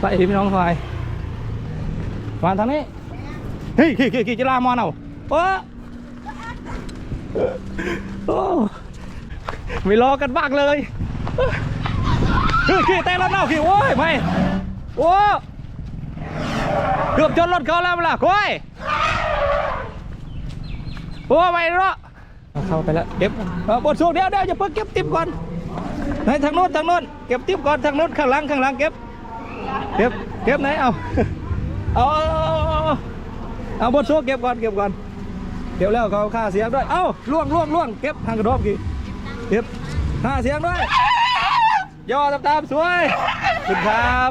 ไปพี่น้องควายมาทางนี้ เฮ้ยขี่ขี่ขี่จะลามอนเอาโอ้โอ้ไม่รอกันบ้างเลยขี่ขี่เต้นรถเน่าขี่โอ้ยไม่โอ้เกือบชนรถเขาแล้วล่ะโอ้ยโอ้ไม่รอเข้าไปแล้วเก็บเอาบทสูงเดี๋ยวเดี๋ยวจะเพิ่งเก็บติ๊บก่อนไหนทางโน้นทางโน้นเก็บติ๊บก่อนทางโน้นข้างหลังข้างหลังเก็บ เก็บเก็บไหนเอาเอาเอาบทสูงเก็บก่อนเก็บก่อนเก็บแล้วเขาค่าเสียงด้วยเอ้าล่วงล่วงล่วงเก็บทางกระโดดกี่เก็บค่าเสียงด้วยย่อตามตามๆสวยคุณครับ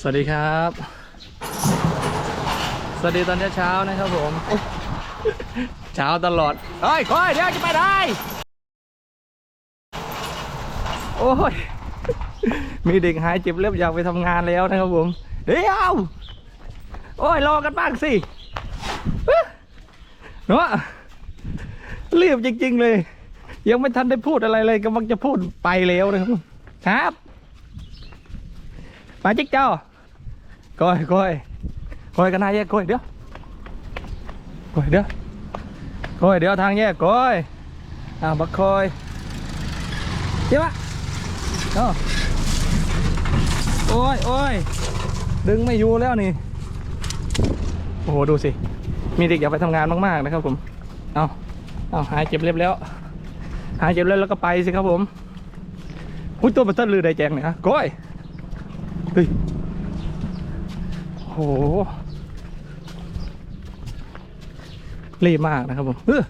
สวัสดีครับ สวัสดีตอนเช้านะครับผมเช้าตลอดเฮ้ยคอยเดี๋ยวจะไปได้โอ้ย มีเด็กหายเจ็บเล็บอยากไปทำงานแล้วนะครับผมเดี๋ยวโอ้ยรอกันบ้างสิเนาะรีบจริง ๆ เลย ยังไม่ทันได้พูดอะไรเลยกำลังจะพูดไปแล้วนะครับครับมาจิ๊กเจ้าก้อยก้อยก้อยกันนายแยกก้อยเดี๋ยวก้อยเดี๋ยวก้อยเดี๋ยวทางแยกก้อยอ่าบักคอยเดียวอะ เนาะโอ้ยโอ้ยดึงไม่อยู่แล้วนี่ โอ้โห ดูสิ มีเด็กอยากไปทำงานมาก ๆ นะครับผม เอาเอาหายเจ็บเล็บแล้ว หายเจ็บเล็บแล้วก็ไปสิครับผมหุ้ยตัวมันเต้นลือได้แจงเนี่ยฮะก้อยเฮ้ยโอ้โหรีบมากนะครับผมเออ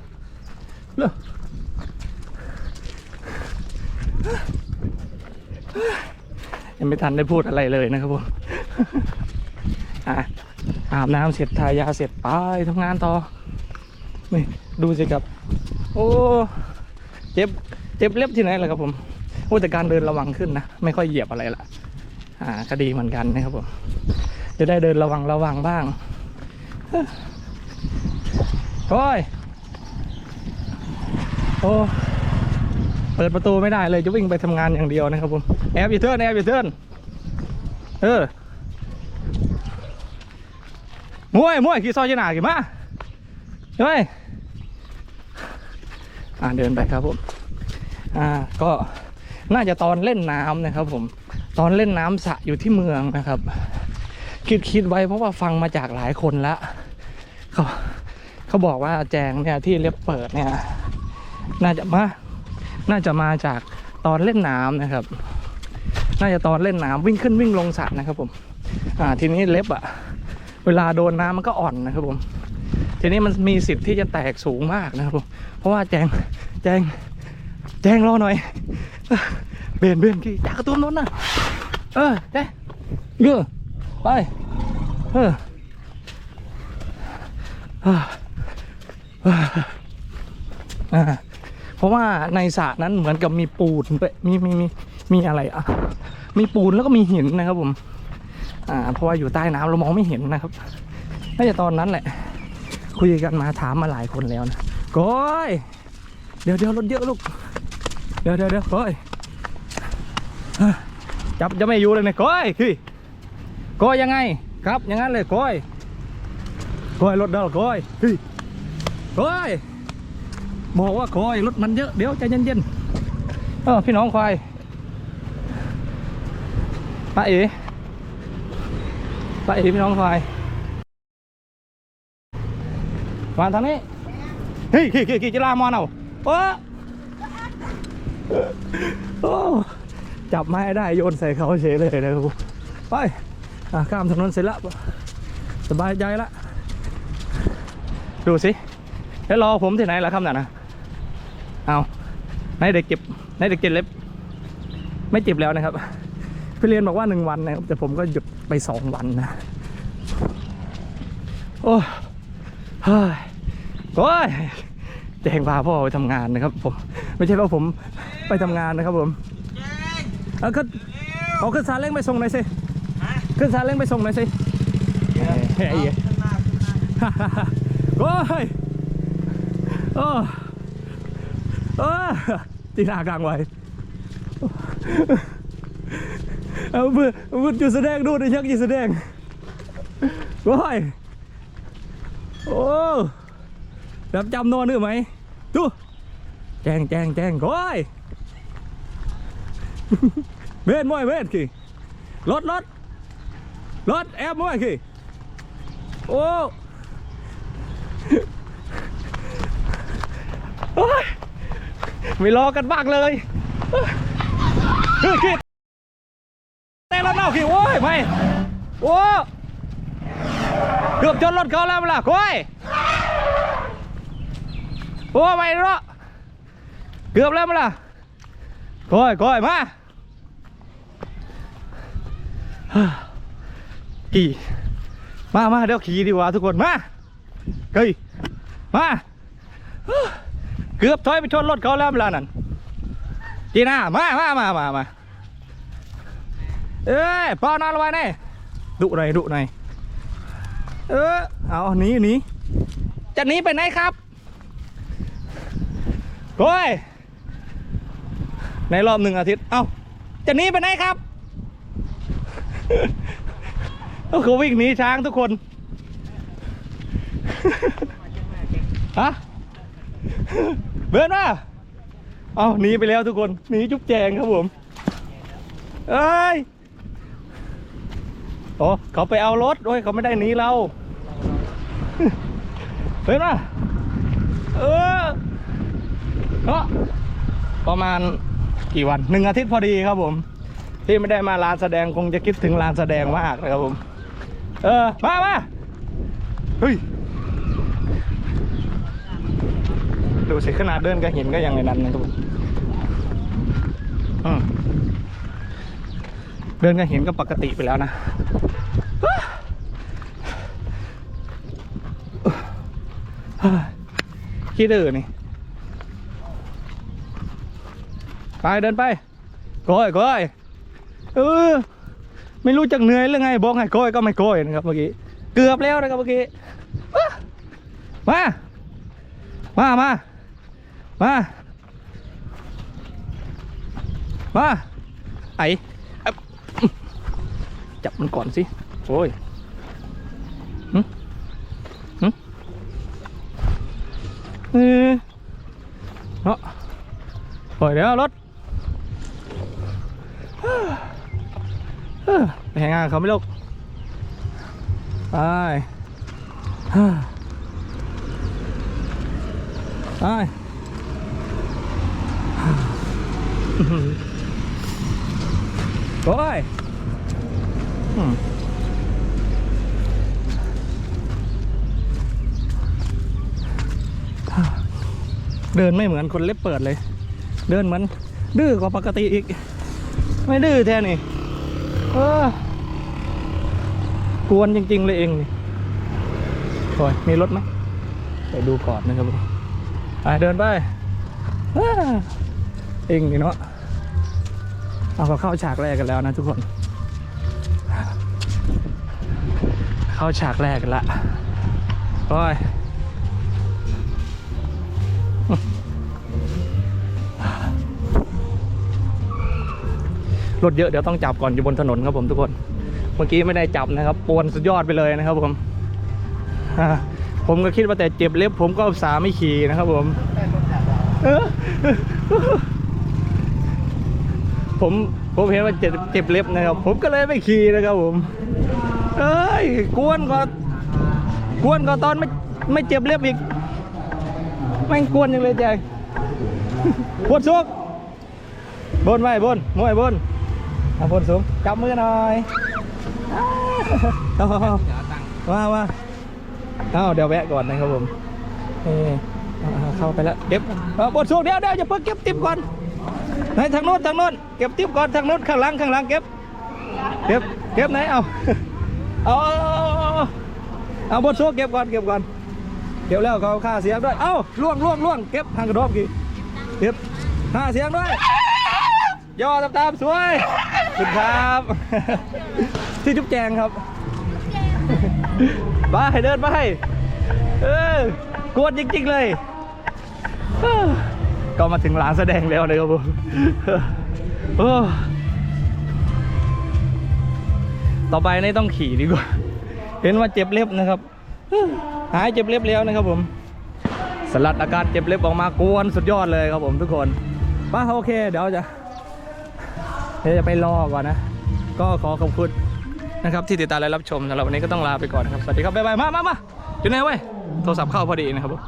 เออ ยังไม่ทันได้พูดอะไรเลยนะครับผมอะอาบน้ำเสร็จทายาเสร็จไปทำงานต่อนี่ดูสิครับ โอ้เจ็บเจ็บเล็บที่ไหนล่ะครับผมโอ้แต่การเดินระวังขึ้นนะ ไม่ค่อยเหยียบอะไรละอ่าก็ดีเหมือนกันนะครับผมจะได้เดินระวังระวังบ้างโอ้ยโอ้ เปิดประตูไม่ได้เลยจะวิ่งไปทำงานอย่างเดียวนะครับผมแอบอยู่เทิร์นแอบอยู่เทิร์นเออมวยมวยขี่ซอยชนะกี่มาเฮ้ยอ่าเดินไปครับผมอ่าก็น่าจะตอนเล่นน้ำนะครับ ผม ตอนเล่นน้ำสะอยู่ที่เมืองนะครับ คิดคิดไว้เพราะว่าฟังมาจากหลายคนแล้วเขาเขาบอกว่าแจงเนี่ยที่เล็บเปิดเนี่ย น่าจะมา น่าจะมาจากตอนเล่นน้ำนะครับ น่าจะตอนเล่นน้ำวิ่งขึ้นวิ่งลงสระนะครับผม อ่าทีนี้เล็บอะเวลาโดนน้ำมันก็อ่อนนะครับผม ทีนี้มันมีสิทธิ์ที่จะแตกสูงมากนะครับผม เพราะว่าแจงแจงแจงรอหน่อย เบนเบนกี่จากตุ้นนู้นนะเออแจงเยอะไป เออเออเอออ่า เพราะว่าในสระนั้นเหมือนกับมีปูนมีมีมีมีอะไรอะมีปูนแล้วก็มีหินนะครับผมอ่าเพราะว่าอยู่ใต้น้ำเรามองไม่เห็นนะครับน่าจะตอนนั้นแหละ คุยกันมาถามมาหลายคนแล้วนะก้อยเดี๋ยวเดี๋ยวรถเยอะลูกเดี๋ยวเดี๋ยวเดี๋ยวก้อยจับจะไม่อยู่เลยนะก้อยคือก้อยยังไงครับอย่างนั้นเลยก้อยก้อยรถเด้อก้อยคือก้อย บอกว่าคอยรถมันเยอะเดี๋ยวใจเย็นๆเออพี่น้องควายป้าเอ๋ป้าเอ๋พี่น้องควายมาทางนี้เฮ้ยขี่ขี่ขี่จะลามอนเอาโอ้โอ้จับไม้ได้โยนใส่เขาเฉยเลยนะครับไปข้ามถนนเสร็จแล้วสบายใจละดูสิแล้วรอผมที่ไหนล่ะครับน่ะนะ เอาไหนเด็กเก็บไหนเด็กเก็บเล็บ ไม่เจ็บแล้วนะครับพี่เรียนบอกว่าหนึ่งวันนะครับ แต่ผมก็หยุดไปสองวันนะ โอ้เฮ้ยโอ้ยแจงพาพ่อไปทำงานนะครับ ผม ไม่ใช่ว่าผมไปทำงานนะครับผมเอาขึ้นเอาขึ้นซาเล้งไปส่งหน่อยสิขึ้นซาเล้งไปส่งหน่อยสิเฮ้ยเฮ้ยเฮ้ยโอ้ยโอ้ เออจีน่ากลางไว้เอาเพื่อเพื่อจุดแสดงดูนะยักษ์จุดแสดงว้ยโอ้รับจำนอนนึกไหมดูแจ้งแจ้งแจ้งก้อยเบ็ดมวยเบ็ดกี่รถรถรถแอบมวยกี่โอ้โอ้ย ไม่รอกันบ้างเลยเฮ้ยกี่แต่รถเน่ากี่โอ้ยไม่โอ้เกือบจนรถเขาแล้วมั้งล่ะก้อยโอ้ไม่รอเกือบแล้วมั้งล่ะก้อยก้อยมากี่มามาเดี๋ยวขี่ดีกว่าทุกคนมาเฮ้ยมา เกือบถอยไปชนรถเขาแล้วเวลานั้นจีน่ามามามามามาเอ้ยปล่านานไว้แน่ดุหน่อยดุหน่อยเออเอาหนีหนีจะหนีไปไหนครับโอ้ยในรอบหนึ่งอาทิตย์ เอ้า จะหนีไปไหนครับ ก็คือวิ่งหนีช้างทุกคน ฮะ เบิร์นมาเอาหนีไปแล้วทุกคนหนีจุ๊บแจงครับผมเอ้ยโอ้เขาไปเอารถโอ้ยเขาไม่ได้หนีเราเบิร์นมาเออเนาะประมาณกี่วันหนึ่งอาทิตย์พอดีครับผม ที่ไม่ได้มาลานแสดงคงจะคิดถึงลานแสดงมากนะครับผม เออมามาเฮ้ย ดูสิขนาดเดินก็เห็นก็ยังในนั้นนะครับผมอืมเดินก็เห็นก็ปกติไปแล้วนะขี้ดื้อนี่ไปเดินไปก้อยก้อยเออไม่รู้จักเหนื่อยหรือไงบอกให้ก้อยก็ไม่ก้อยนะครับเมื่อกี้เกือบแล้วนะครับเมื่อกี้มามามา มามาไอจับมันก่อนสิโอ้ยหึหึเออเนาะปล่อยเดี๋ยวรถเออไปแหงานเขาไม่ลูกไปเฮ้อไป โอ้ยเดินไม่เหมือนคนเล็บเปิดเลย เดินเหมือน ดื้อกว่าปกติอีก ไม่ดื้อแท้นี่เออกวนจริง ๆ เลยเองนี่โอ้ยมีรถไหมไปดูก่อนนะครับผมไปเดินไปอ้าเองนี่เนาะ เอาก็เข้าฉากแรกกันแล้วนะทุกคน เข้าฉากแรกกันละโอ้ยรถเยอะเดี๋ยวต้องจับก่อนอยู่บนถนนครับผมทุกคน เมื่อกี้ไม่ได้จับนะครับปวนสุดยอดไปเลยนะครับผมผมก็คิดว่าแต่เจ็บเล็บผมก็อุตสาห์ไม่ขี่นะครับผม ผมผมเห็นว่าเจ็บเจ็บเล็บนะครับ ผมก็เลยไม่ขี่นะครับผม เอ้ยกวนก็กวนก็ตอนไม่ไม่เจ็บเล็บอีกแม่งกวนยังเลยแจงปวดซุกบนไว้บนมวยบนเอาบนสูงจับมือหน่อยเอามามาเอาเดี๋ยวแวะก่อนนะครับผมเออเข้าไปแล้วเก็บบนสูงเดี๋ยวเดี๋ยวอย่าเพิ่งเก็บติ๊บก่อน ไหนทางโน้นทางโน้นเก็บติ๊บก่อนทางโน้นข้างหลังข้างหลังเก็บ เก็บเก็บไหนเอาเอาเอาเอาเอาบนสูงเก็บก่อนเก็บก่อนเก็บแล้วเขาค่าเสียงด้วยเอ้าล่วงล่วงล่วงเก็บทางกระโดดกี่เก็บค่าเสียงด้วยย่อตามๆสวยขอบคุณครับที่จุ๊บแจงครับไปเดินไปเออกวนจริงๆเลย ก็มาถึงร้านแสดงแล้วเลยครับผมต่อไปนี่ต้องขี่ดีกว่า เห็นว่าเจ็บเล็บนะครับ หายเจ็บเล็บแล้วนะครับผม สลัดอาการเจ็บเล็บออกมากวนสุดยอดเลยครับผมทุกคนป้าโอเค เดี๋ยวจะเดี๋ยวจะไปรอก่อนนะ ก็ขอขอบคุณนะครับที่ติดตามและรับชมสำหรับวันนี้ก็ต้องลาไปก่อนนะครับ สวัสดีครับ บ๊ายบาย มามามาอยู่ไหนเว้ย โทรศัพท์เข้าพอดีนะครับผม